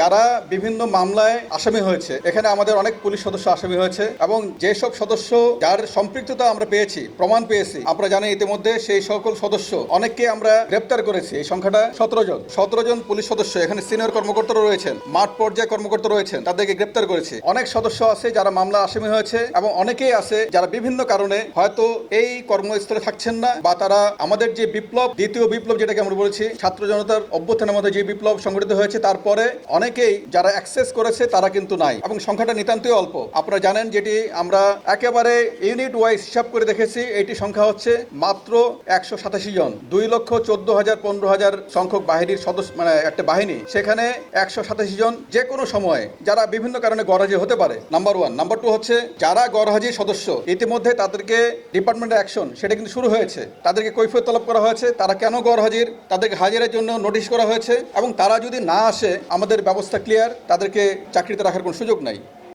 যারা বিভিন্ন মামলায় আসামি হয়েছে, এখানে আমাদের অনেক পুলিশ সদস্য আসামি হয়েছে এবং যেসব সদস্য যার সম্পৃক্ততা আমরা পেয়েছি, প্রমাণ পেয়েছি আমরা জানি ইতিমধ্যে সেই সকল সদস্য, অনেককে আমরা গ্রেপ্তার করেছি, এই সংখ্যাটা সতেরো জন। সতেরো জন পুলিশ সদস্য, এখানে সিনিয়র কর্মকর্তারা রয়েছেন, মাঠ পর্যায়ে কর্মকর্তা রয়েছেন, তাদেরকে গ্রেপ্তার করেছি। অনেক সদস্য আছে যারা মামলা আসামি হয়েছে এবং অনেকেই আছে যারা বিভিন্ন কারণে হয়তো এই কর্মস্থলে থাকছেন না বা তারা আমাদের যে বিপ্লব, দ্বিতীয় বিপ্লব যেটাকে আমরা বলেছি, ছাত্র জনতার অভ্যুত্থানের মধ্যে যে বিপ্লব সংগঠিত হয়েছে, তারপরে অনেকেই যারা অ্যাক্সেস করেছে তারা কিন্তু নাই এবং সংখ্যাটা নিতান্তই অল্প। আপনারা জানেন যেটি আমরা একেবারে ইউনিট ওয়াইজ হিসাব করে দেখেছি, এটি সংখ্যা হচ্ছে মাত্র একশো সাতাশি জন। দুই লক্ষ চোদ্দ হাজার পনেরো হাজার সংখ্যক বাহিনীর সদস্য মানে একটা বাহিনী। সেখানে একশো সাতাশি জন যে কোনো সময়ে, যারা বিভিন্ন কারণে গরহাজি হতে পারে। নাম্বার ওয়ান নাম্বার টু হচ্ছে যারা গরহাজি সদস্য, ইতিমধ্যে তাদেরকে ডিপার্টমেন্টের অ্যাকশন সেটা কিন্তু শুরু হয়েছে। তাদেরকে কৈফিয়ত তলব করা হয়েছে, তারা কেন গড় হাজির তাদেরকে হাজিরের জন্য নোটিশ করা হয়েছে এবং তারা যদি না আসে, আমাদের ব্যবস্থা ক্লিয়ার তাদেরকে চাকরিতে রাখার কোনো সুযোগ নাই।